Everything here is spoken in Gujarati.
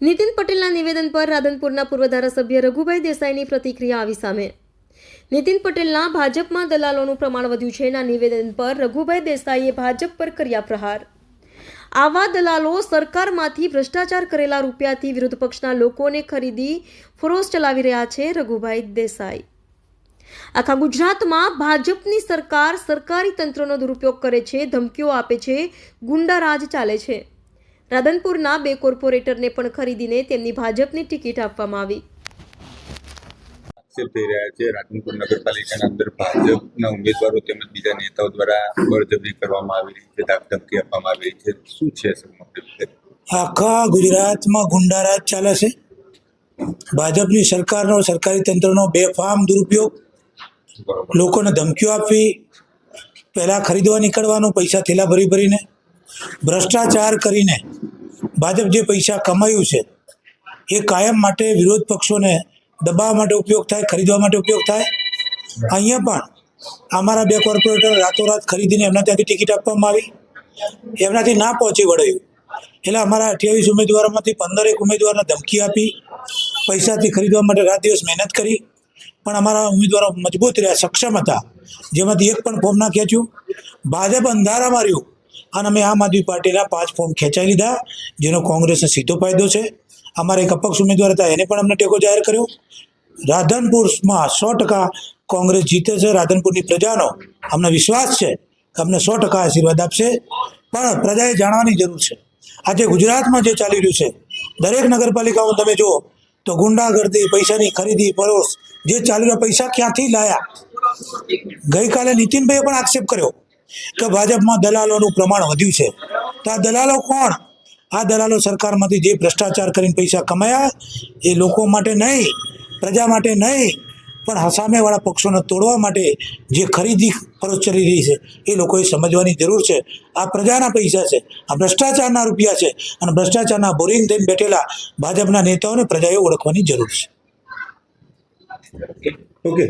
નીતિન પટેલના નિવેદન પર રાધનપુરના પૂર્વ ધારાસભ્ય રઘુભાઈ દેસાઈની પ્રતિક્રિયા આવી સામે. નીતિન પટેલના ભાજપમાં દલાલોનું પ્રમાણ વધ્યું છે એના નિવેદન પર રઘુભાઈ દેસાઈએ ભાજપ પર કર્યા પ્રહાર. આવા દલાલો સરકારમાંથી ભ્રષ્ટાચાર કરેલા રૂપિયાથી વિરોધ પક્ષના લોકોને ખરીદી ફરોસ ચલાવી રહ્યા છે રઘુભાઈ દેસાઈ. આખા ગુજરાતમાં ભાજપની સરકાર સરકારી તંત્રનો દુરુપયોગ કરે છે, ધમકીઓ આપે છે, ગુંડારાજ ચાલે છે. રાધનપુરના બે કોર્પોરેટરને પણ ખરીદીને તેમની ભાજપની ટિકિટ આપવામાં આવી. થઈ રહ્યા છે. રાધનપુર નગરપાલિકાના અંદર ભાજપના ઉમેદવારો તેમજ બીજા નેતાઓ દ્વારા બળજબરી કરવામાં આવી રહી છે. ધાકધમકી આપવામાં આવી રહી છે. શું છે સમગ્ર આખા ગુજરાતમાં ગુંડારાજ ચાલે છે. ભાજપની સરકારનો સરકારી તંત્રનો બેફામ દુરુપયોગ લોકોને ધમકીઓ આપવી પહેલાં ખરીદવા નીકળવાનું પૈસા થેલા ભરી ભરીને ભ્રષ્ટાચાર કરીને ભાજપ જે પૈસા કમાયું છે, એ કાયમ માટે વિરોધ પક્ષોને દબાવવા માટે ઉપયોગ થાય, ખરીદવા માટે ઉપયોગ થાય. અહીંયા પણ અમારા બે કોર્પોરેટર રાતોરાત ખરીદીને એમના ત્યાંથી ટિકિટ આપવામાં આવી. એમનાથી ના પહોંચી વળાયું. એટલે અમારા અઠ્યાવીસ ઉમેદવારોમાંથી પંદરેક ઉમેદવારને ધમકી આપી, પૈસાથી ખરીદવા માટે રાત દિવસ મહેનત કરી. પણ અમારા ઉમેદવારો મજબૂત રહ્યા, સક્ષમ હતા. જેમાંથી એક પણ ફોર્મ ના ખેંચ્યું. ભાજપ અંધારા માર્યું અને અમે આમ આદમી પાર્ટીના પાંચ ફોર્મ ખેંચાઈ લીધા, જેનો કોંગ્રેસને સીધો ફાયદો છે. અમારા એક અપક્ષ ઉમેદવાર હતા, એને પણ અમને ટેકો જાહેર કર્યો. રાધનપુરમાં સો ટકા કોંગ્રેસ જીતે છે, રાધનપુરની પ્રજાનો. અમને વિશ્વાસ છે કે અમને સો ટકા આશીર્વાદ આપશે, પણ પ્રજાએ જાણવાની જરૂર છે. આજે ગુજરાતમાં જે ચાલી રહ્યું છે, દરેક નગરપાલિકાઓ, તમે જુઓ, તો ગુંડાગર્દી, પૈસાની ખરીદી પરોશ જે ચાલી રહ્યા, પૈસા ક્યાંથી લાયા? ગઈકાલે નીતિનભાઈએ પણ આક્ષેપ કર્યો. કે ભાજપમાં દલાલોનું પ્રમાણ વધ્યું છે. તો આ દલાલો કોણ? આ દલાલો સરકારમાંથી જે ભ્રષ્ટાચાર કરીને પૈસા કમાયા, એ લોકો માટે નહીં, પ્રજા માટે નહીં, પણ સામેવાળા પક્ષોને તોડવા માટે જે ખરીદી ફરજ ચડી રહી છે, એ લોકોએ સમજવાની જરૂર છે. આ પ્રજાના પૈસા છે, આ ભ્રષ્ટાચારના રૂપિયા છે, અને ભ્રષ્ટાચારના બોરિંગ થઈને બેઠેલા ભાજપના નેતાઓને પ્રજાએ ઓળખવાની જરૂર છે. ઓકે